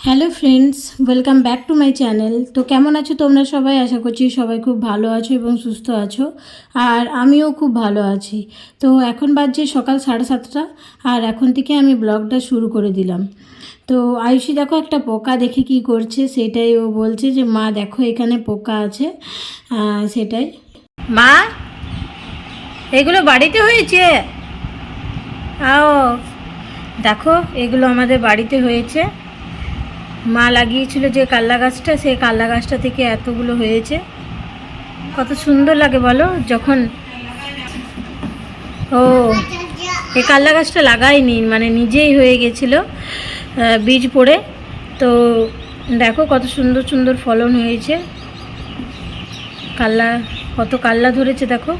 Hello friends, welcome back to my channel. তো কেমন আছো তোমরা সবাই? আশা করছি সবাই খুব ভালো আছো এবং সুস্থ আছো। আর আমিও খুব ভালো আছি। তো এখন বাজছে সকাল সাড়ে সাতটা, আর এখন থেকে আমি ব্লগটা শুরু করে দিলাম। তো আয়ুষি দেখো একটা পোকা, দেখে কি করছে। সেটাই ও বলছে যে, মা, দেখো এখানে পোকা আছে। সেটাই। মা, এগুলো বাড়িতে হয়েছে? আও, দেখো, এগুলো আমাদের বাড়িতে হয়েছে। মা লাগিয়েছিল যে কাল্লা গাছটা, সেই কাল্লা গাছটা থেকে এতগুলো হয়েছে। কত সুন্দর লাগে বলো, যখন ও, এই কাল্লা গাছটা লাগাইনি মানে নিজেই হয়ে গেছিল বীজ পড়ে। তো দেখো কত সুন্দর সুন্দর ফলন হয়েছে। কাল্লা, কত কাল্লা ধরেছে দেখো।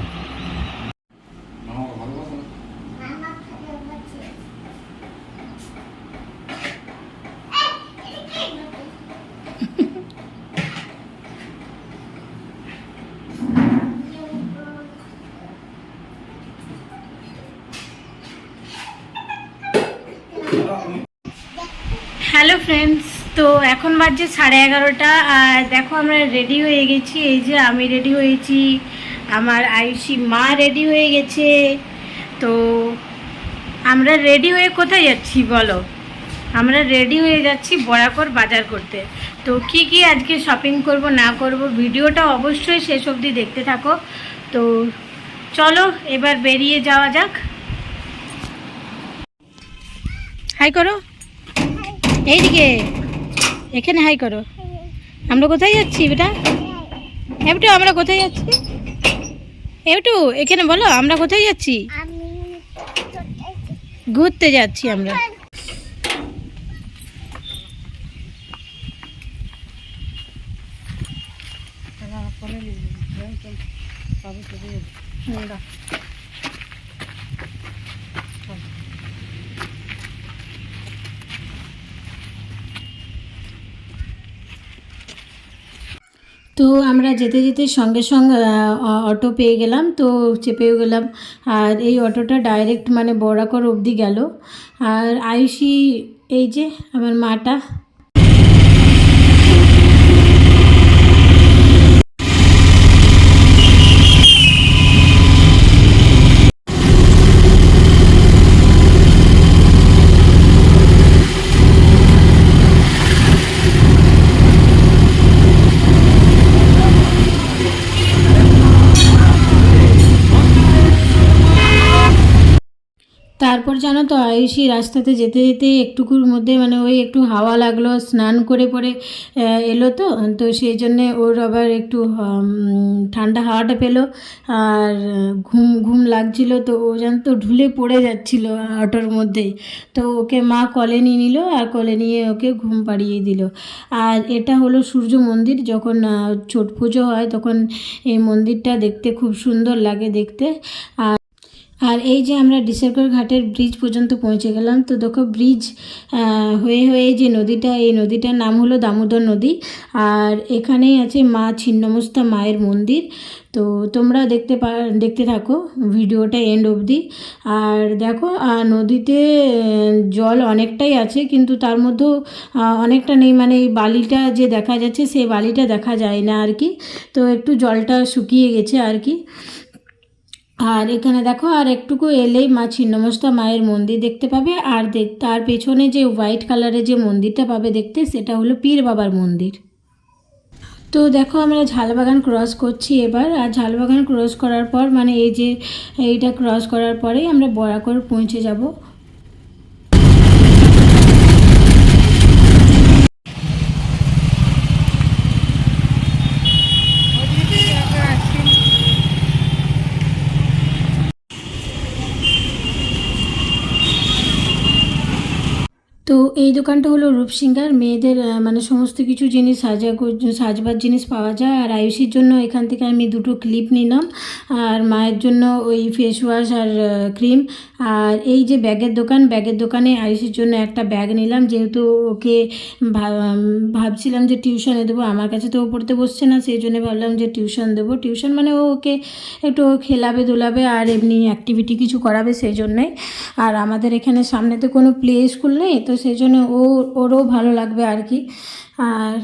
হ্যালো ফ্রেন্ডস, তো এখন বাজছে সাড়ে এগারোটা, আর দেখো আমরা রেডি হয়ে গেছি। এই যে আমি রেডি হয়েছি, আমার আয়ুষি মা রেডি হয়ে গেছে। তো আমরা রেডি হয়ে কোথায় যাচ্ছি বলো? আমরা রেডি হয়ে যাচ্ছি বরাকর বাজার করতে। তো কি কি আজকে শপিং করব, না করব, ভিডিওটা অবশ্যই শেষ অবধি দেখতে থাকো। তো চলো, এবার বেরিয়ে যাওয়া যাক। হাই করো। এইদিকে এখানে হাই করো। আমরা কোথায় যাচ্ছি বেটা? এবটু আমরা কোথায় যাচ্ছি? এবটু এখানে বলো আমরা কোথায় যাচ্ছি? ঘুরতে যাচ্ছি আমরা। তো আমরা যেতে যেতে সঙ্গে সঙ্গে অটো পেয়ে গেলাম। তো চেপেও গেলাম। আর এই অটোটা ডাইরেক্ট মানে বরাকর অবধি গেল। আর আয়ুষি, এই যে আমার মাটা তারপর জানো তো, আয়ুষি রাস্তাতে যেতে যেতে একটুকুর মধ্যে মানে ওই একটু হাওয়া লাগল, স্নান করে পরে এলো তো। তো সেই জন্যে ওর আবার একটু ঠান্ডা হাওয়াটা পেল। আর, ঘুম ঘুম লাগছিল তো ও জানতো ঢুলে পড়ে যাচ্ছিল অটোর মধ্যেই তো ওকে মা কলে নিয়ে নিল আর কলে নিয়ে ওকে ঘুম পাড়িয়ে দিল। আর এটা হলো সূর্য মন্দির, যখন ছট পুজো হয় তখন এই মন্দিরটা দেখতে খুব সুন্দর লাগে দেখতে। আর আর এই যে আমরা ডিসেরগড় ঘাটের ব্রিজ পর্যন্ত পৌঁছে গেলাম, তো দেখো ব্রিজ হয়ে হয়ে যে নদীটা, এই নদীটার নাম হলো দামোদর নদী। আর এখানেই আছে মা ছিন্নমস্তা মায়ের মন্দির। তো তোমরা দেখতে পা, দেখতে থাকো, ভিডিওটা এন্ড অবধি। আর দেখো নদীতে জল অনেকটাই আছে, কিন্তু তার মধ্যেও অনেকটা নেই। মানে এই বালিটা যে দেখা যাচ্ছে, সেই বালিটা দেখা যায় না আর কি। তো একটু জলটা শুকিয়ে গেছে আর কি। আর এখানে দেখো, আর একটুকু এলেই মা ছিন্নমস্তা মায়ের মন্দির দেখতে পাবে। আর দেখ তার পেছনে যে হোয়াইট কালারের যে মন্দিরটা পাবে দেখতে, সেটা হলো পীর বাবার মন্দির। তো দেখো, আমরা ঝালবাগান ক্রস করছি এবার। আর ঝালবাগান ক্রস করার পর মানে এই যে এইটা ক্রস করার পরেই আমরা বরাকর পৌঁছে যাব তো এই দোকানটা হলো রূপসিঙ্গার মেয়েদের মানে সমস্ত কিছু জিনিস সাজা সাজবার জিনিস পাওয়া যায়। আর আয়ুষির জন্য এখান থেকে আমি দুটো ক্লিপ নিলাম। আর মায়ের জন্য ওই ফেস ওয়াশ আর ক্রিম আর এই যে ব্যাগের দোকান, ব্যাগের দোকানে আয়ুষির জন্য একটা ব্যাগ নিলাম। যেহেতু ওকে ভাবছিলাম যে টিউশনে দেবো, আমার কাছে তো ও পড়তে বসছে না, সেই জন্য ভাবলাম যে টিউশন দেবো। টিউশন মানে ও ওকে একটু খেলাবে, দোলাবে আর এমনি অ্যাক্টিভিটি কিছু করাবে সেই জন্যে আর আমাদের এখানে সামনে তো কোনো প্লে স্কুল নেই, তো সেই জন্য ও ও, ওরও ভালো লাগবে আর কি। আর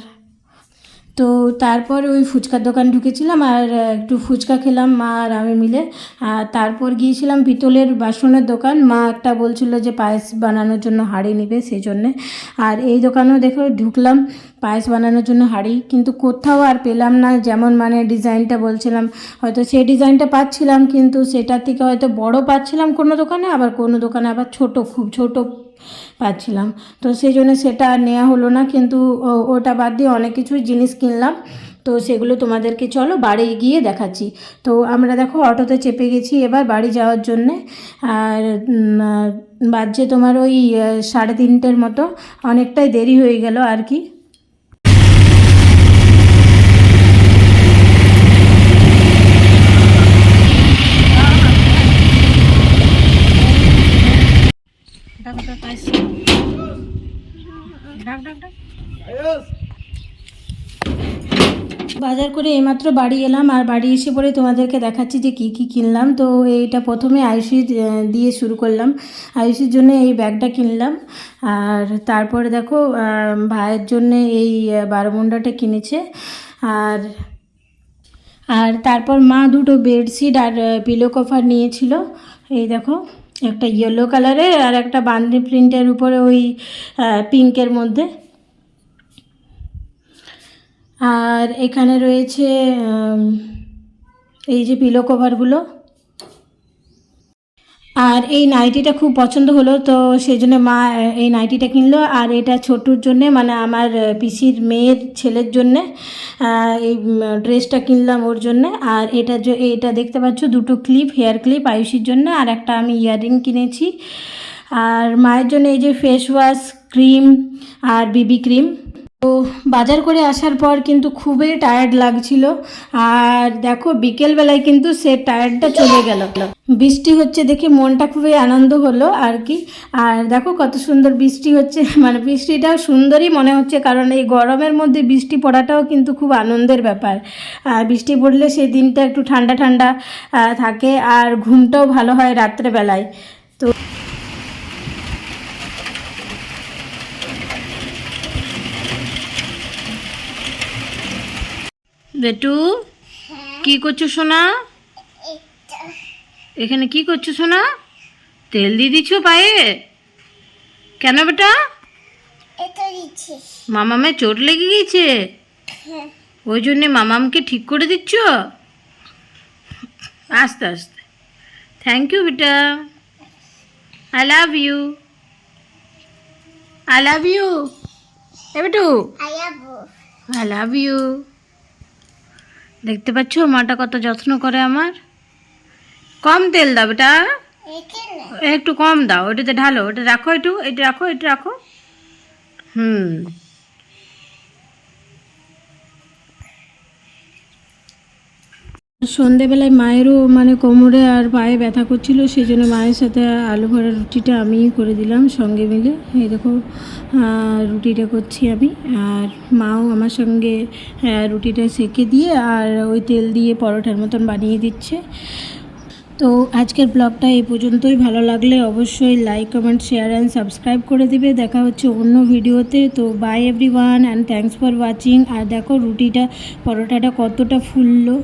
তো তারপর ওই ফুচকার দোকান ঢুকেছিলাম আর একটু ফুচকা খেলাম মা আর আমি মিলে। আর তারপর গিয়েছিলাম পিতলের বাসনের দোকান। মা একটা বলছিল যে পায়েস বানানোর জন্য হাঁড়ি নেবে সেই জন্যে আর এই দোকানেও দেখো ঢুকলাম, পায়েস বানানোর জন্য হাঁড়ি। কিন্তু কোথাও আর পেলাম না, যেমন মানে ডিজাইনটা বলছিলাম। হয়তো সেই ডিজাইনটা পাচ্ছিলাম, কিন্তু সেটার থেকে হয়তো বড় পাচ্ছিলাম কোনো দোকানে, আবার কোনো দোকানে আবার ছোট, খুব ছোট পাচ্ছিলাম। তো সেই জন্য সেটা আর নেওয়া হলো না, কিন্তু ওটা বাদ দিয়ে অনেক কিছুই জিনিস কিনলাম। তো সেগুলো তোমাদেরকে চলো বাড়ি গিয়ে দেখাচ্ছি। তো আমরা দেখো অটোতে চেপে গেছি এবার বাড়ি যাওয়ার জন্যে। আর বাজছে তোমার ওই সাড়ে তিনটের মতো। অনেকটাই দেরি হয়ে গেল আর কি। বাজার করে এইমাত্র বাড়ি এলাম আর বাড়ি এসে পরে তোমাদেরকে দেখাচ্ছি যে কি কি কিনলাম। তো এইটা প্রথমে আয়ুষি দিয়ে শুরু করলাম। আয়ুষির জন্য এই ব্যাগটা কিনলাম। আর তারপরে দেখো ভাইয়ের জন্য এই বারমুন্ডাটা কিনেছে। আর আর তারপর মা দুটো বেডশিট আর পিলো কভার নিয়েছিল। এই দেখো, একটা ইয়েলো কালারের আর একটা বান্দি প্রিন্টের উপরে ওই পিঙ্কের মধ্যে। আর এখানে রয়েছে এই যে পিলো কভারগুলো আর এই নাইটিটা খুব পছন্দ হলো, তো সেই জন্য মা এই নাইটিটা কিনলো। আর এটা ছোটুর জন্যে মানে আমার পিসির মেয়ের ছেলের জন্যে এই ড্রেসটা কিনলাম ওর জন্যে। আর এটা যে, এটা দেখতে পাচ্ছ, দুটো ক্লিপ হেয়ার ক্লিপ আয়ুষির জন্য, আর একটা আমি ইয়াররিং কিনেছি। আর মায়ের জন্য এই যে ফেস ওয়াশ ক্রিম আর বিবি ক্রিম তো বাজার করে আসার পর কিন্তু খুবই টায়ার্ড লাগছিল। আর দেখো, বিকেলবেলায় কিন্তু সে টায়ার্ডটা চলে গেল। বৃষ্টি হচ্ছে দেখে মনটা খুবই আনন্দ হলো আর কি। আর দেখো, কত সুন্দর বৃষ্টি হচ্ছে। মানে বৃষ্টিটাও সুন্দরই মনে হচ্ছে, কারণ এই গরমের মধ্যে বৃষ্টি পড়াটাও কিন্তু খুব আনন্দের ব্যাপার। আর বৃষ্টি পড়লে সেই দিনটা একটু ঠান্ডা ঠান্ডা থাকে, আর ঘুমটাও ভালো হয় রাত্রেবেলায়। তো বেটু কি করছ সোনা? এখানে কি করছ সোনা? তেল দিয়ে দিচ্ছ পায়ে? কেন বেটা? মামামে চোট লেগে গেছে ওই জন্যে মামামকে ঠিক করে দিচ্ছ? আস্তে আস্তে। থ্যাংক ইউ বেটা। I love you I love you এ বেটু? আই লাভ ইউ দেখতে পাচ্ছ? মাটা কত যত্ন করে আমার। কম তেল দাও বেটা। একটু কম দাও। ওটাতে ঢালো। ওটা রাখো একটু। এটা রাখো এটা রাখো। হুম। সন্ধেবেলায় মায়েরও মানে কোমরে আর পায়ে ব্যথা করছিল সেই জন্য মায়ের সাথে আলু ভরা রুটিটা আমিই করে দিলাম সঙ্গে মিলে। এই দেখো রুটিটা করছি আমি। আর মাও আমার সঙ্গে রুটিটা সেকে দিয়ে আর ওই তেল দিয়ে পরোটার মতন বানিয়ে দিচ্ছে। তো আজকের ব্লগটা এই পর্যন্তই। ভালো লাগলে অবশ্যই like comment share and subscribe করে দিবে। দেখা হচ্ছে অন্য ভিডিওতে। তো bye everyone and thanks for watching আর দেখো রুটিটা, পরোটাটা কতটা ফুললো।